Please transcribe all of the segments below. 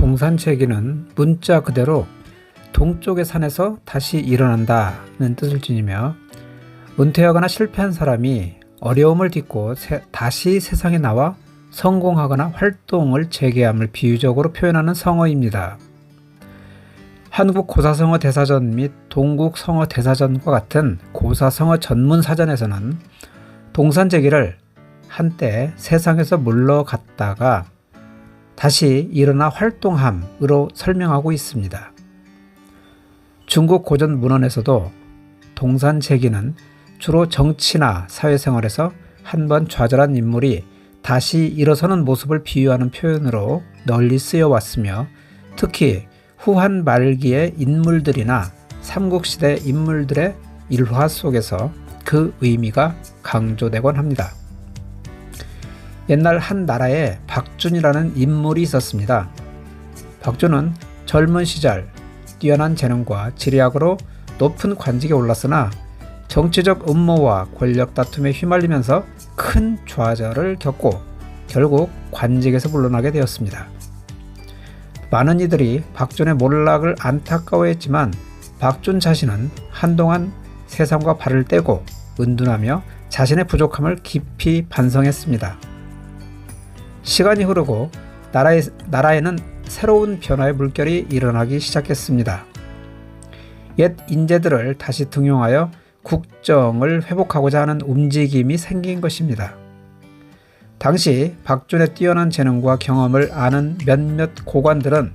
동산체기는 문자 그대로 동쪽의 산에서 다시 일어난다는 뜻을 지니며 은퇴하거나 실패한 사람이 어려움을 딛고 세- 다시 세상에 나와 성공하거나 활동을 재개함을 비유적으로 표현하는 성어입니다. 한국 고사성어 대사전 및 동국 성어 대사전과 같은 고사성어 전문 사전에서는 동산제기를 한때 세상에서 물러갔다가 다시 일어나 활동함으로 설명하고 있습니다. 중국 고전 문헌에서도 동산제기는 주로 정치나 사회생활에서 한 번 좌절한 인물이 다시 일어서는 모습을 비유하는 표현으로 널리 쓰여 왔으며 특히 후한 말기의 인물들이나 삼국시대 인물들의 일화 속에서 그 의미가 강조되곤 합니다. 옛날 한 나라에 박준이라는 인물이 있었습니다. 박준은 젊은 시절 뛰어난 재능과 지리학으로 높은 관직에 올랐으나 정치적 음모와 권력 다툼에 휘말리면서 큰 좌절을 겪고 결국 관직에서 물러나게 되었습니다. 많은 이들이 박준의 몰락을 안타까워했지만 박준 자신은 한동안 세상과 발을 떼고 은둔하며 자신의 부족함을 깊이 반성했습니다. 시간이 흐르고 나라에, 나라에는 새로운 변화의 물결이 일어나기 시작했습니다. 옛 인재들을 다시 등용하여 국정을 회복하고자 하는 움직임이 생긴 것입니다. 당시 박준의 뛰어난 재능과 경험을 아는 몇몇 고관들은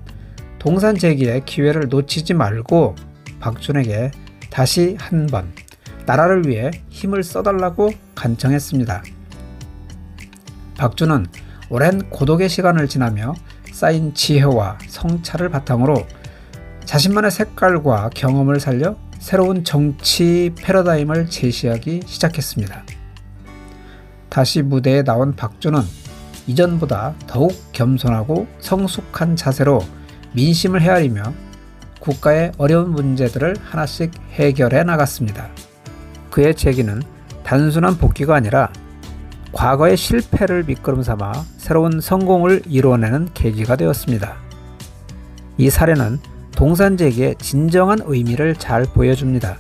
동산 재기의 기회를 놓치지 말고 박준에게 다시 한 번 나라를 위해 힘을 써달라고 간청했습니다. 박준은 오랜 고독의 시간을 지나며 쌓인 지혜와 성찰을 바탕으로 자신만의 색깔과 경험을 살려 새로운 정치 패러다임을 제시하기 시작했습니다. 다시 무대에 나온 박준은 이전보다 더욱 겸손하고 성숙한 자세로 민심을 헤아리며 국가의 어려운 문제들을 하나씩 해결해 나갔습니다. 그의 제기는 단순한 복귀가 아니라 과거의 실패를 밑거름 삼아 새로운 성공을 이루어내는 계기가 되었습니다. 이 사례는 동산제기의 진정한 의미를 잘 보여줍니다.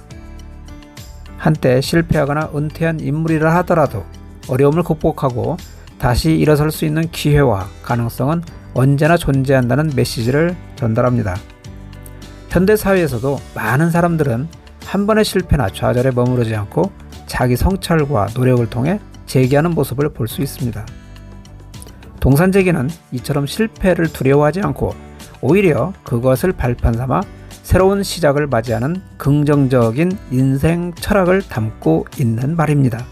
한때 실패하거나 은퇴한 인물이라 하더라도 어려움을 극복하고 다시 일어설 수 있는 기회와 가능성은 언제나 존재한다는 메시지를 전달합니다. 현대 사회에서도 많은 사람들은 한 번의 실패나 좌절에 머무르지 않고 자기 성찰과 노력을 통해 재기하는 모습을 볼 수 있습니다. 동산재기는 이처럼 실패를 두려워하지 않고 오히려 그것을 발판 삼아 새로운 시작을 맞이하는 긍정적인 인생 철학을 담고 있는 말입니다.